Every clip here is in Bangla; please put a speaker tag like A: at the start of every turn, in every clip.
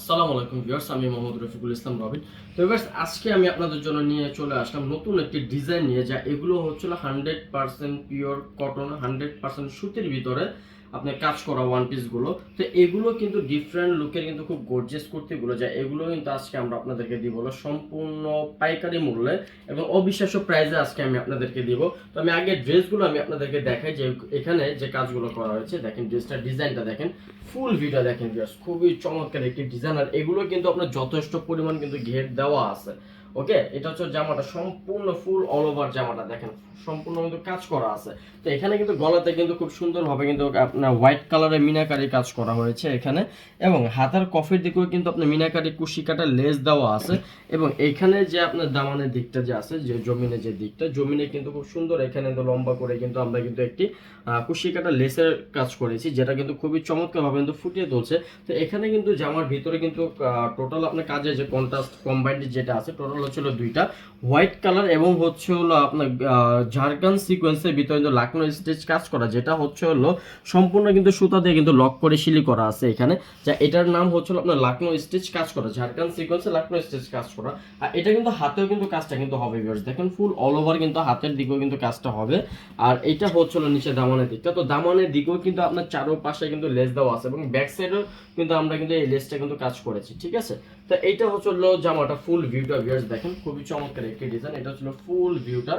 A: আসসালামু আলাইকুম ভিউয়ার্স, আমি মোহাম্মদ রফিকুল ইসলাম রবিন। তো ভিউয়ার্স, আজকে আমি আপনাদের জন্য নিয়ে চলে আসলাম নতুন একটি ডিজাইন নিয়ে, যা এগুলো হচ্ছিল hundred percent pure cotton hundred percent সুতির ভিতরে। আপনার কাজ করা ওয়ান পিসগুলো তো এগুলো কিন্তু ডিফারেন্ট লুকের কিন্তু খুব গর্জিয়াস কুর্তিগুলো যায়। এগুলো কিন্তু আজকে আমরা আপনাদেরকে দিব সম্পূর্ণ পাইকারি মূল্যে এবং অবিশ্বাস্য প্রাইজে আজকে আমি আপনাদেরকে দিব। তো আমি আগে ড্রেসগুলো আমি আপনাদেরকে দেখাই যে এখানে যে কাজগুলো করা হয়েছে, দেখেন ড্রেসটা ডিজাইনটা দেখেন। ফুল ভিডিও দেখেন খুবই চমৎকার একটি ডিজাইন আর এগুলো কিন্তু আপনার যথেষ্ট পরিমাণ কিন্তু ঘের দেওয়া আছে। ওকে? এটা হচ্ছে জামাটা সম্পূর্ণ ফুল অল ওভার জামাটা দেখেন। সম্পূর্ণ কিন্তু কাজ করা আছে। তো এখানে কিন্তু গলাতে কিন্তু খুব সুন্দরভাবে কিন্তু আপনার হোয়াইট কালারের মিনাকারি কাজ করা হয়েছে এখানে। এবং হাতার কফির দিকেও কিন্তু আপনার মিনাকারি কুশি কাটা লেস দেওয়া আছে। এবং এখানে যে আপনার দামানের দিকটা যে আছে, যে জমিনে যে দিকটা, জমিনে কিন্তু খুব সুন্দর এখানে কিন্তু লম্বা করে কিন্তু আমরা কিন্তু একটি কুশি কাটা লেসের কাজ করেছি, যেটা কিন্তু খুবই চমৎকারভাবে কিন্তু ফুটিয়ে তুলছে। তো এখানে কিন্তু জামার ভিতরে কিন্তু টোটাল আপনার কাজে যে কন্ট্রাস্ট কম্বাইন্ড যেটা আছে টোটাল হচ্ছিল দুইটা। হোয়াইট কালার এবং হচ্ছে হলো আপনার ঝাড়খান সিকোয়েন্সের ভিতরে কিন্তু লাকনো স্টেজ কাজ করা, যেটা হচ্ছে হলো সম্পূর্ণ কিন্তু সুতা দিয়ে কিন্তু লক করে শিলি করা আছে এখানে। যা এটার নাম হচ্ছে হলো আপনার লাকনো স্টেজ কাজ করা ঝাড়খান সিকোয়েন্সে লাকনো স্টেজ কাজ করা। আর এটা কিন্তু হাতেও কিন্তু কাজটা কিন্তু হবে ভিউয়ার্স দেখেন ফুল অল ওভার কিন্তু হাতের দিকেও কিন্তু কাজটা হবে। আর এটা হচ্ছে হলো নিচে দামানের দিকটা। তো দামানের দিকেও কিন্তু আপনার চারো পাশে কিন্তু লেস দেওয়া আছে এবং ব্যাক সাইডেও কিন্তু আমরা কিন্তু এই লেসটা কিন্তু কাজ করেছি, ঠিক আছে? তো এইটা হচ্ছে জামাটা ফুল ভিউটা ভিউয়ার্স দেখেন, খুবই চমৎকার একটি ডিজাইন এটা হচ্ছিল ফুল ভিউটা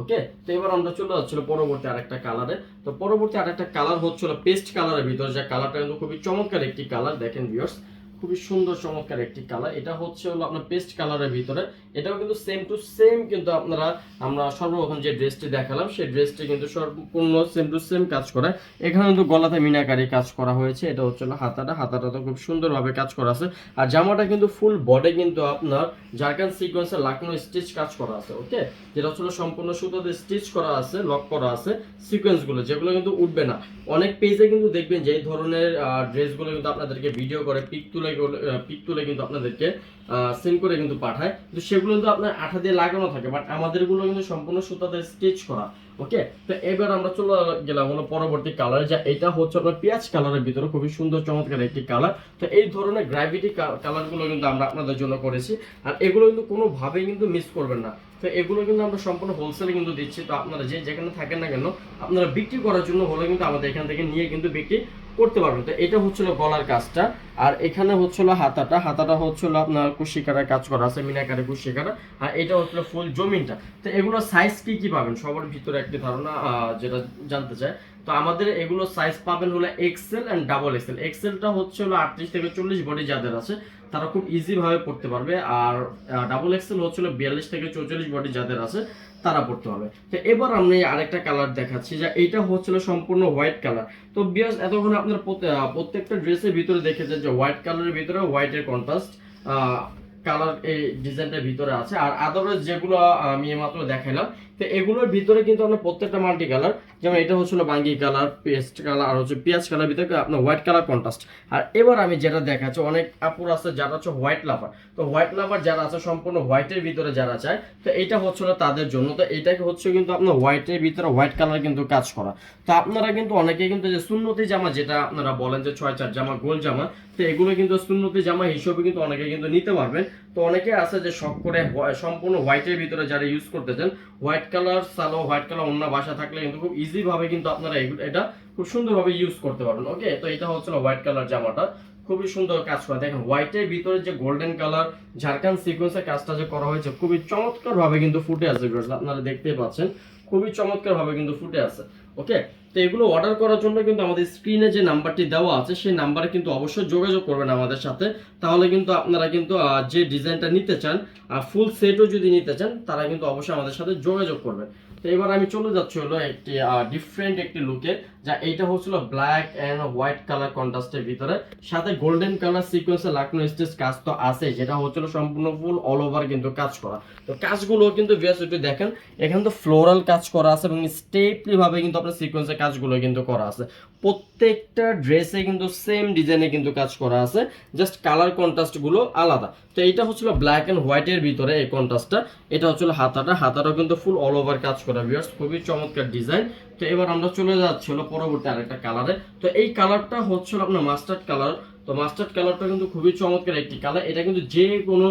A: ওকে তো এবার আমরা চলে যাচ্ছিল পরবর্তী আরেকটা কালারে তো পরবর্তী আরেকটা কালার হচ্ছিল পেস্ট কালারের ভিতরে, যে কালারটা কিন্তু খুবই চমৎকার একটি কালার দেখেন ভিউয়ার্স খুবই সুন্দর, চমৎকার একটি কালার এটা হচ্ছে হলো আপনার পেস্ট কালারের ভিতরে। এটাও কিন্তু সেম টু সেম কিন্তু আপনারা, আমরা সর্বপ্রথম যে ড্রেসটি দেখালাম, সেই ড্রেসটি কিন্তু সম্পূর্ণ সেম টু সেম কাজ করে। এখানে কিন্তু গলাতে মিনাকারি কাজ করা হয়েছে। এটা হচ্ছে হলো হাতাটা। হাতাটা তো খুব সুন্দরভাবে কাজ করা আছে। আর জামাটা কিন্তু ফুল বডি কিন্তু আপনার জারকান সিকোয়েন্সের লাকনো স্টিচ কাজ করা আছে ওকে যেটা হচ্ছে সম্পূর্ণ সুতোতে স্টিচ করা আছে লক করা আছে সিকোয়েন্সগুলো যেগুলো কিন্তু উঠবে না। অনেক পেজে কিন্তু দেখবেন যে এই ধরনের ড্রেসগুলো কিন্তু আপনাদেরকে ভিডিও করে পিক তুলে পিক তুলে কিন্তু আপনাদেরকে করে কিন্তু পাঠায়। কিন্তু সেগুলো কিন্তু আপনার আঠা দিয়ে লাগানো থাকে বাট আমাদেরগুলো কিন্তু সম্পূর্ণ করা ওকে তো এবার আমরা চলে গেলাম হলো পরবর্তী কালার যা এটা হচ্ছে আপনার পেঁয়াজ কালারের ভিতরে, খুবই সুন্দর চমৎকার একটি কালার তো এই ধরনের গ্র্যাভিটি কালারগুলো কিন্তু আমরা আপনাদের জন্য করেছি, আর এগুলো কিন্তু কোনোভাবেই কিন্তু মিস করবেন না। তো এগুলো কিন্তু আমরা সম্পূর্ণ হোলসেলে কিন্তু দিচ্ছি, তো আপনারা যে যেখানে থাকেন না কেন, আপনারা বিক্রি করার জন্য হলে কিন্তু আমাদের এখান থেকে নিয়ে কিন্তু বিক্রি করতে পারবেন। তো এটা হচ্ছিল গলার কাজটা। আর এখানে হচ্ছিল হাতাটা। হাতাটা হচ্ছিল আপনার কুশিকারা কাজ করা আছে, মিনাকারে কুশিকারা। আর এটা হচ্ছিল ফুল জমিনটা। তো এগুলো সাইজ কি কি পাবেন? সবার ভিতরে একটি ধারণা যেটা জানতে চায় তো আমাদের এগুলো সাইজ পাবেন হলো এক্সেল অ্যান্ড ডাবল এক্সেল এক্সেলটা হচ্ছে হলো আটত্রিশ থেকে চল্লিশ বডি যাদের আছে তারা খুব ইজি ভাবে পড়তে পারবে। আর ডাবল এক্সেল হচ্ছিল বিয়াল্লিশ থেকে চৌচল্লিশ বডি যাদের আছে, তারা পড়তে হবে তো এবার আমি আরেকটা কালার দেখাচ্ছি, যে এইটা হচ্ছিল সম্পূর্ণ হোয়াইট কালার তো বিয়াস এতক্ষণ আপনার প্রত্যে- প্রত্যেকটা ড্রেসের ভিতরে দেখেছেন যে হোয়াইট কালারের ভিতরে হোয়াইটের কন্ট্রাস্ট কালার এই ডিজাইনটার ভিতরে আছে। আর আদারওয়াইজ যেগুলো আমি মাত্র দেখাইলাম তো এগুলোর ভিতরে কিন্তু আপনার প্রত্যেকটা মাল্টি কালার যেমন এটা হচ্ছিল বাঙ্গি কালার পেস্ট কালার আর হচ্ছে পেঁয়াজ কালার ভিতরে আপনার হোয়াইট কালার কন্ট্রাস্ট আর এবার আমি যেটা দেখাচ্ছি, অনেক আপুর আছে যারা হচ্ছে হোয়াইট লাভার তো হোয়াইট লাভার যারা আছে, সম্পূর্ণ হোয়াইটের ভিতরে যারা চায়, তো এটা হচ্ছিল তাদের জন্য। তো এটাকে হচ্ছে কিন্তু আপনার হোয়াইটের ভিতরে হোয়াইট কালার কিন্তু কাজ করা। তো আপনারা কিন্তু অনেকে কিন্তু যে সুন্নতি জামা যেটা আপনারা বলেন যে ছয়, চার জামা, গোল জামা, তো এগুলো কিন্তু সুন্নতি জামা হিসেবে কিন্তু অনেকে কিন্তু নিতে পারবেন। তো অনেকে আছে যে শখ করে সম্পূর্ণ হোয়াইটের ভিতরে যারা ইউজ করতে চান হোয়াইট কালার সালো হোয়াইট কালার অন্য বাসা থাকলে কিন্তু খুব ইজি ভাবে কিন্তু আপনারা এটা খুব সুন্দরভাবে ইউজ করতে পারবেন। ওকে তো এটা হচ্ছে হোয়াইট কালার জামাটা। খুবই সুন্দর কাজ করা। দেখেন হোয়াইটের ভিতরে যে গোল্ডেন কালার ঝাড়খান সিকোয়েন্সের কাজটা যে করা হয়েছে, খুবই চমৎকার ভাবে কিন্তু ফুটে আছে আপনারা দেখতেই পাচ্ছেন। খুবই চমৎকার ভাবে কিন্তু ফুটে আছে। ওকে তো এগুলো অর্ডার করার জন্য কিন্তু আমাদের স্ক্রিনে যে নাম্বারটি দেওয়া আছে, সেই নাম্বারে কিন্তু অবশ্যই যোগাযোগ করবেন আমাদের সাথে। তাহলে কিন্তু আপনারা কিন্তু যে ডিজাইনটা নিতে চান আর ফুল সেটও যদি নিতে চান, তারা কিন্তু অবশ্যই আমাদের সাথে যোগাযোগ করবেন। তো এবার আমি চলে যাচ্ছি হলো একটি ডিফারেন্ট একটি লুকে যা এইটা হচ্ছিল ব্ল্যাক অ্যান্ড হোয়াইট কালার কন্ট্রাস্টের ভিতরে। সাথে গোল্ডেন কালার সিকোয়েন্সে লাকনো স্টেজ কাজ তো আছে, যেটা হচ্ছিল সম্পূর্ণ ফুল অল ওভার কিন্তু কাজ করা। তো কাজগুলো কিন্তু ভিয়াস দেখেন, এখানে তো ফ্লোরাল কাজ করা আছে এবং স্টেপলি ভাবে কিন্তু আপনার সিকোয়েন্সের কাজগুলো কিন্তু করা আছে। প্রত্যেকটা ড্রেসে কিন্তু সেম ডিজাইনে কিন্তু কাজ করা আছে জাস্ট কালার কন্ট্রাস্টগুলো আলাদা। তো এইটা হচ্ছিল ব্ল্যাক এন্ড হোয়াইটের ভিতরে এই কন্ট্রাস্টটা এটা হচ্ছিল হাতাটা, হাতাটাও কিন্তু ফুল অল ওভার কাজ করা। ভিউয়ার্স খুবই চমৎকার ডিজাইন তো এবার আমরা চলে যাচ্ছি হলো পরবর্তী আরেকটা কালারে তো এই কালারটা হচ্ছে আপনার মাস্টার্ড কালার তো মাস্টার্ড কালারটা কিন্তু খুবই চমৎকার একটি কালার এটা কিন্তু যে কোনো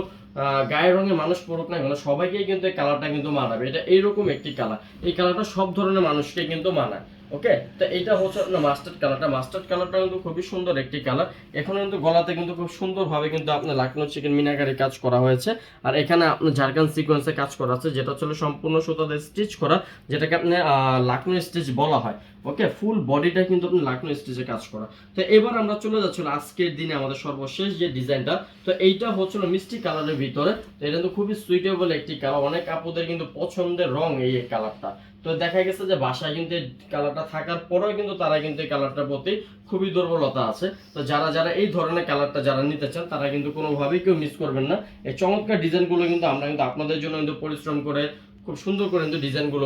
A: গায়ের রঙের মানুষ পড়ুক না কেন, সবাইকেই কিন্তু এই কালারটা কিন্তু মানাবে। এটা এইরকম একটি কালার এই কালারটা সব ধরনের মানুষকে কিন্তু মানায়। ওকে তো এটা হচ্ছে আপনার মাস্টার্ড কালারটা মাস্টার্ড কালারটা কিন্তু খুবই সুন্দর একটি কালার এখানে কিন্তু গলাতে কিন্তু খুব সুন্দরভাবে কিন্তু আপনার লাকনো চিকেন মিনাকারি কাজ করা হয়েছে। আর এখানে আপনার ঝাড়খান সিকোয়েন্সে কাজ করা আছে, যেটা হচ্ছে সম্পূর্ণ সুতাতে স্টিচ করা, যেটাকে আপনি লাকনো স্টিচ বলা হয়। ওকে ফুল বডিটা কিন্তু আপনি লাকনো স্টিচে কাজ করা। তো এবার আমরা চলে যাচ্ছিল আজকের দিনে আমাদের সর্বশেষ যে ডিজাইনটা তো এইটা হচ্ছিল মিষ্টি কালারের ভিতরে। তো এটা কিন্তু খুবই সুইটেবল একটি কালার অনেক আপুদের কিন্তু পছন্দের রং এই কালারটা তো দেখা গেছে যে বাসায় কিন্তু এই কালারটা থাকার পরেও কিন্তু তারা কিন্তু এই কালারটার প্রতি খুবই দুর্বলতা আছে। তো যারা যারা এই ধরনের কালারটা যারা নিতে চান, তারা কিন্তু কোনোভাবেই কেউ মিস করবেন না। এই চমৎকার ডিজাইনগুলো কিন্তু আমরা কিন্তু আপনাদের জন্য কিন্তু পরিশ্রম করে খুব সুন্দর করে কিন্তু ডিজাইনগুলো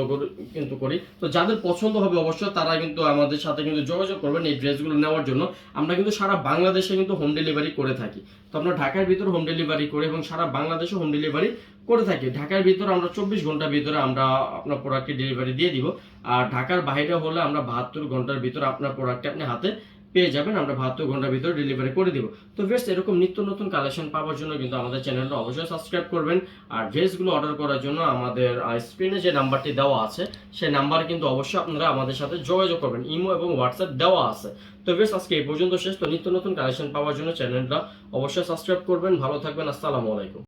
A: কিন্তু করি। তো যাদের পছন্দ হবে অবশ্যই তারা কিন্তু আমাদের সাথে কিন্তু যোগাযোগ করবেন এই ড্রেসগুলো নেওয়ার জন্য। আমরা কিন্তু সারা বাংলাদেশে কিন্তু হোম ডেলিভারি করে থাকি। তো আমরা ঢাকার ভিতর হোম ডেলিভারি করি এবং সারা বাংলাদেশে হোম ডেলিভারি করে থাকি। ঢাকার ভিতরে আমরা চব্বিশ ঘণ্টার ভিতরে আমরা আপনার প্রোডাক্টটি ডেলিভারি দিয়ে দিব। আর ঢাকার বাইরে হলে আমরা বাহাত্তর ঘণ্টার ভিতরে আপনার প্রোডাক্টটি আপনি হাতে পেয়ে যাবেন, আমরা বাহাত্তর ঘণ্টার ভিতরে ডেলিভারি করে দিব। তো বেশ এরকম নিত্য নতুন কালেকশন পাওয়ার জন্য কিন্তু আমাদের চ্যানেলটা অবশ্যই সাবস্ক্রাইব করবেন। আর ড্রেসগুলো অর্ডার করার জন্য আমাদের স্ক্রিনে যে নাম্বারটি দেওয়া আছে, সেই নাম্বারে কিন্তু অবশ্যই আপনারা আমাদের সাথে যোগাযোগ করবেন। ইমো এবং হোয়াটসঅ্যাপ দেওয়া আছে। তো বেশ আজকে এই পর্যন্ত শেষ। তো নিত্য নতুন কালেকশন পাওয়ার জন্য চ্যানেলটা অবশ্যই সাবস্ক্রাইব করবেন। ভালো থাকবেন। আসসালামু আলাইকুম।